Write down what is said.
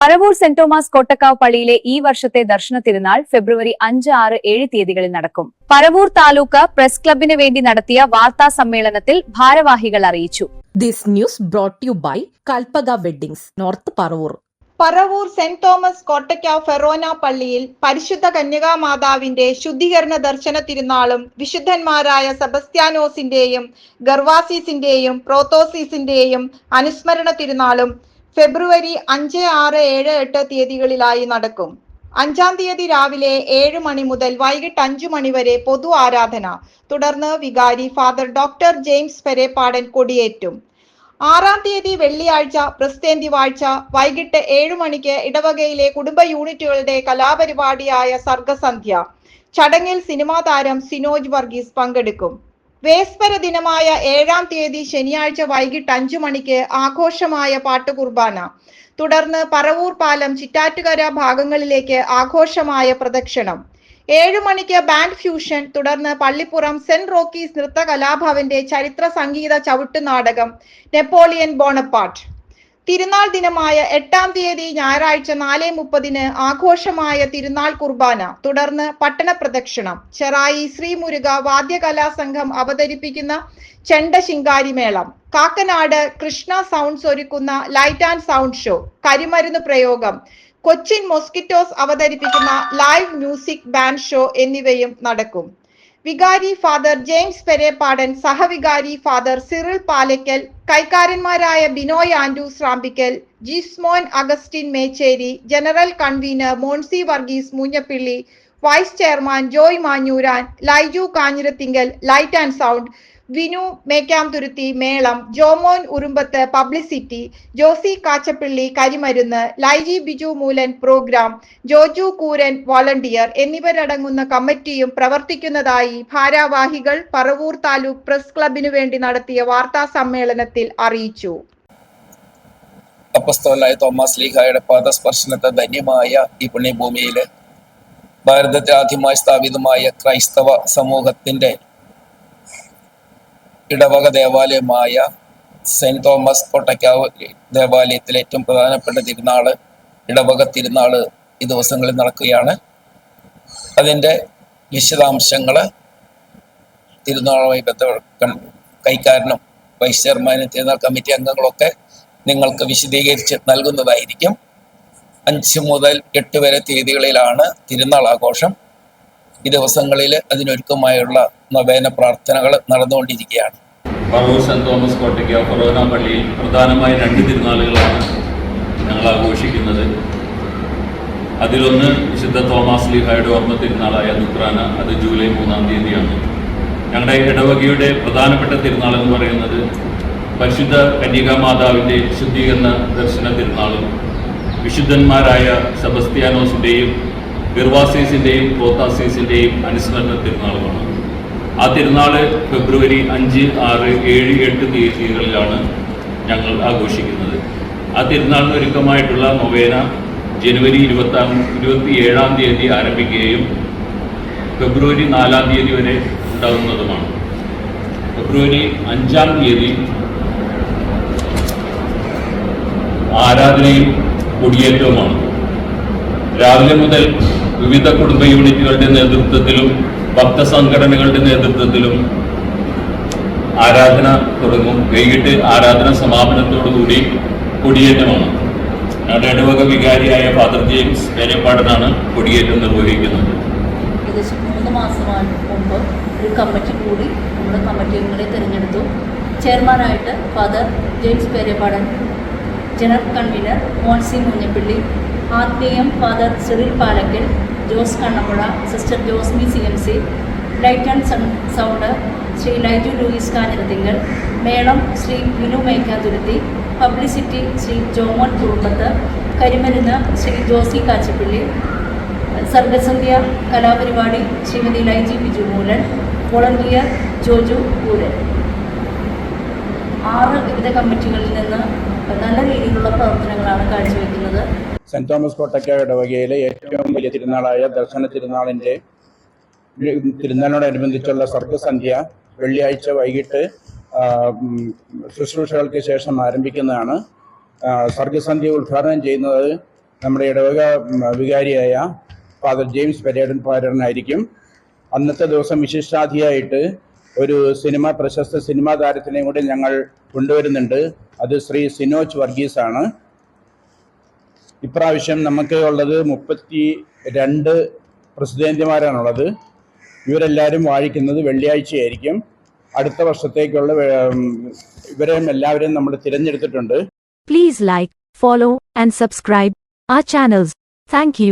Paravur saint Thomas Kottakkavu പള്ളിയിലെ ഈ വർഷത്തെ ദർശന തിരുനാൾ ഫെബ്രുവരി അഞ്ച് ആറ് ഏഴ് തീയതികളിൽ നടക്കും പരവൂർ താലൂക്ക് പ്രസ് ക്ലബിന് വേണ്ടി നടത്തിയ വാർത്താ സമ്മേളനത്തിൽ ഭാരവാഹികൾ അറിയിച്ചു this news brought you by by Kalpaga north Paravur Paravur. Paravur Saint Thomas Kottakkavu forane പള്ളിയിൽ പരിശുദ്ധ കന്യകാമാതാവിന്റെ ശുദ്ധീകരണ ദർശന തിരുനാളും വിശുദ്ധന്മാരായ സെബസ്ത്യാനോസിന്റെയും ഗർവാസീസിന്റെയും പ്രോത്തോസീസിന്റെയും അനുസ്മരണ തിരുനാളും ഫെബ്രുവരി അഞ്ച് ആറ് ഏഴ് എട്ട് തീയതികളിലായി നടക്കും. അഞ്ചാം തീയതി രാവിലെ ഏഴ് മണി മുതൽ വൈകിട്ട് അഞ്ചു മണി വരെ പൊതു ആരാധന. തുടർന്ന് വികാരി ഫാദർ ഡോക്ടർ ജെയിംസ് പെരേപ്പാടൻ കൊടിയേറ്റും. ആറാം തീയതി വെള്ളിയാഴ്ച പ്രസ്തേന്തി വാഴ്ച വൈകിട്ട് ഏഴു മണിക്ക് ഇടവകയിലെ കുടുംബ യൂണിറ്റുകളുടെ കലാപരിപാടിയായ സർഗസന്ധ്യ. ചടങ്ങിൽ സിനിമാ താരം സിനോജ് വർഗീസ് പങ്കെടുക്കും. വേസ്പര ദിനമായ ഏഴാം തീയതി ശനിയാഴ്ച വൈകിട്ട് അഞ്ചു മണിക്ക് ആഘോഷമായ പാട്ട് പാട്ടുകുർബാന തുടർന്ന് പറവൂർ പാലം ചിറ്റാറ്റുകര ഭാഗങ്ങളിലേക്ക് ആഘോഷമായ പ്രദക്ഷിണം. ഏഴു മണിക്ക് ബാൻഡ് ഫ്യൂഷൻ തുടർന്ന് പള്ളിപ്പുറം സെന്റ് റോക്കീസ് നൃത്ത കലാഭവന്റെ ചരിത്ര സംഗീത ചവിട്ടുനാടകം നെപ്പോളിയൻ ബോണപ്പാട്ട് തിരുനാൾ ദിനമായ എട്ടാം തീയതി ഞായറാഴ്ച നാല് മുപ്പതിന് ആഘോഷമായ തിരുനാൾ കുർബാന. തുടർന്ന് പട്ടണ പ്രദക്ഷിണം. ചെറായി ശ്രീമുരുക വാദ്യകലാ സംഘം അവതരിപ്പിക്കുന്ന ചെണ്ട ശിങ്കാരിമേളം കാക്കനാട് കൃഷ്ണ സൗണ്ട്സ് ഒരുക്കുന്ന ലൈറ്റ് ആൻഡ് സൗണ്ട് ഷോ. കരിമരുന്ന് പ്രയോഗം. കൊച്ചിൻ മോസ്കിറ്റോസ് അവതരിപ്പിക്കുന്ന ലൈവ് മ്യൂസിക് ബാൻഡ് ഷോ എന്നിവയും നടക്കും. വികാരി ഫാദർ ജെയിംസ് പെരേപ്പാടൻ സഹവികാരി father Cyril Palakkal കൈക്കാരന്മാരായ Binoy Andu Shrampikkal Jismon Augustine Mechery general convener Monsy Varghese Moonjappilly vice chairman Joy Manjooran Laiju Kanjirathinkal light and sound Vinu Mekkamthuruthy മേളം Jomon Urumbath publicity Josy Kachappilly കരിമരുന്ന് Laiji Biju Moolan programme Joju Kooran volunteer എന്നിവരടങ്ങുന്ന കമ്മിറ്റിയും പ്രവർത്തിക്കുന്നതായി ഭാരവാഹികൾ Paravur taluk press ക്ലബിനു വേണ്ടി നടത്തിയ വാർത്താ സമ്മേളനത്തിൽ അറിയിച്ചു. അപ്പസ്തോലായ തോമസ് ലീഹായുടെ പാദസ്പർശനത്തെ ധന്യമായ ഈ പുണ്യഭൂമിയിൽ ഭാരതത്തിൽ ആദ്യമായി സ്ഥാപിതമായ ക്രൈസ്തവ സമൂഹത്തിന്റെ ഇടവക ദേവാലയമായ സെന്റ് തോമസ് കോട്ടയ്ക്കാവ് ദേവാലയത്തിലെ ഏറ്റവും പ്രധാനപ്പെട്ട തിരുനാൾ ഇടവക തിരുനാൾ ഈ ദിവസങ്ങളിൽ നടക്കുകയാണ്. അതിന്റെ വിശദാംശങ്ങൾ തിരുനാളുമായി ബന്ധപ്പെട്ട കൈക്കാരനും വൈസ് ചെയർമാനും തിരുനാൾ കമ്മിറ്റി അംഗങ്ങളൊക്കെ നിങ്ങൾക്ക് വിശദീകരിച്ച് നൽകുന്നതായിരിക്കും. അഞ്ച് മുതൽ എട്ട് വരെ തീയതികളിലാണ് തിരുനാൾ ആഘോഷം. ഈ ദിവസങ്ങളിൽ അതിനൊരുക്കമായുള്ള നവേന പ്രാർത്ഥനകൾ നടന്നുകൊണ്ടിരിക്കുകയാണ്. പറവൂർ സെന്റ് തോമസ് കോട്ടയ്ക്ക് ഫൊറോന പള്ളിയിൽ പ്രധാനമായി രണ്ട് തിരുനാളുകളാണ് ഞങ്ങൾ ആഘോഷിക്കുന്നത്. അതിലൊന്ന് വിശുദ്ധ തോമസ് ലീഹായുടെ ഓർമ്മ തിരുനാളായ നുക്രാന അത് ജൂലൈ മൂന്നാം തീയതിയാണ്. ഞങ്ങളുടെ ഇടവകയുടെ പ്രധാനപ്പെട്ട തിരുനാൾ എന്ന് പറയുന്നത് പരിശുദ്ധ കന്യകാ മാതാവിന്റെ ശുദ്ധീകരണ ദർശന തിരുനാളും വിശുദ്ധന്മാരായ സെബസ്ത്യാനോസിന്റെയും ഗിർവാസീസിന്റെയും പോത്താസീസിന്റെയും അനുസ്മരണ തിരുനാളുമാണ് ആ തിരുനാൾ ഫെബ്രുവരി അഞ്ച് ആറ് ഏഴ് എട്ട് തീയതികളിലാണ് ഞങ്ങൾ ആഘോഷിക്കുന്നത്. ആ തിരുനാളിന് ഒരുക്കമായിട്ടുള്ള നൊവേന ജനുവരി ഇരുപത്താം ഇരുപത്തി ഏഴാം തീയതി ആരംഭിക്കുകയും ഫെബ്രുവരി നാലാം തീയതി വരെ ഉണ്ടാകുന്നതുമാണ്. ഫെബ്രുവരി അഞ്ചാം തീയതി ആരാധനയും കൊടിയേറ്റവുമാണ്. രാവിലെ മുതൽ വിവിധ കുടുംബ യൂണിറ്റുകളുടെ നേതൃത്വത്തിലും ഭക്തസംഘടനകളുടെ നേതൃത്വത്തിലും ആരാധന തുടങ്ങും. വൈകിട്ട് ആരാധന സമാപനത്തോടുകൂടി കൊടിയേറ്റമാണ്. ഞങ്ങളുടെ ഇടവക വികാരിയായ ഫാദർ ജെയിംസ് പേരപ്പാടനാണ് കൊടിയേറ്റം നിർവഹിക്കുന്നത്. ഏകദേശം മൂന്ന് മാസമാണ് മുമ്പ് ഒരു കമ്മിറ്റി കൂടി നമ്മുടെ കമ്മിറ്റി അംഗങ്ങളെ തിരഞ്ഞെടുത്തു. ചെയർമാനായിട്ട് father James Perappadan general convener Monsy Munjappally ആത്മീയം father Cyril Palakkal Jose Kannampuzha sister Josmi C M C light and sound Shri Laiju Louis Kanjirathinkal മേളം ശ്രീ വിനു മേക്കാതുരുത്തി പബ്ലിസിറ്റി ശ്രീ ജോമോൻ കുറുമ്പത്ത് കരിമരുന്ന് ശ്രീ ജോസി കാച്ചപ്പള്ളി സർഗസന്ധ്യ കലാപരിപാടി ശ്രീമതി ലൈജി ബിജു മൂലൻ വോളണ്ടിയർ ജോജു കൂരൻ ആറ് വിവിധ കമ്മിറ്റികളിൽ നിന്ന് നല്ല രീതിയിലുള്ള പ്രവർത്തനങ്ങളാണ് കാഴ്ചവെക്കുന്നത്. സെന്റ് തോമസ് കോട്ടയ്ക്ക ഇടവകയിലെ ഏറ്റവും വലിയ തിരുനാളായ ദർശന തിരുനാളിന്റെ തിരുനാളിനോടനുബന്ധിച്ചുള്ള സർഗസന്ധ്യ വെള്ളിയാഴ്ച വൈകിട്ട് ശുശ്രൂഷകൾക്ക് ശേഷം ആരംഭിക്കുന്നതാണ്. സർഗസന്ധ്യ ഉദ്ഘാടനം ചെയ്യുന്നത് നമ്മുടെ ഇടവക വികാരിയായ ഫാദർ ജെയിംസ് പെരേഡൻ പാരനായിരിക്കും അന്നത്തെ ദിവസം വിശിഷ്ടാതിയായിട്ട് ഒരു സിനിമ പ്രശസ്ത സിനിമാ താരത്തിനെയും കൂടി ഞങ്ങൾ കൊണ്ടുവരുന്നുണ്ട്. അത് ശ്രീ സിനോജ് വർഗീസ് ആണ് ഇപ്രാവശ്യം നമുക്ക് ഉള്ളത് മുപ്പത്തി രണ്ട് പ്രസിഡന്റുമാരാണുള്ളത്. ഇവരെല്ലാവരും വാഴിക്കുന്നത് വെള്ളിയാഴ്ചയായിരിക്കും. അടുത്ത വർഷത്തേക്കുള്ള ഇവരെയും എല്ലാവരെയും നമ്മൾ തിരഞ്ഞെടുത്തിട്ടുണ്ട്. Please like follow and subscribe ആ ചാനൽസ് താങ്ക്.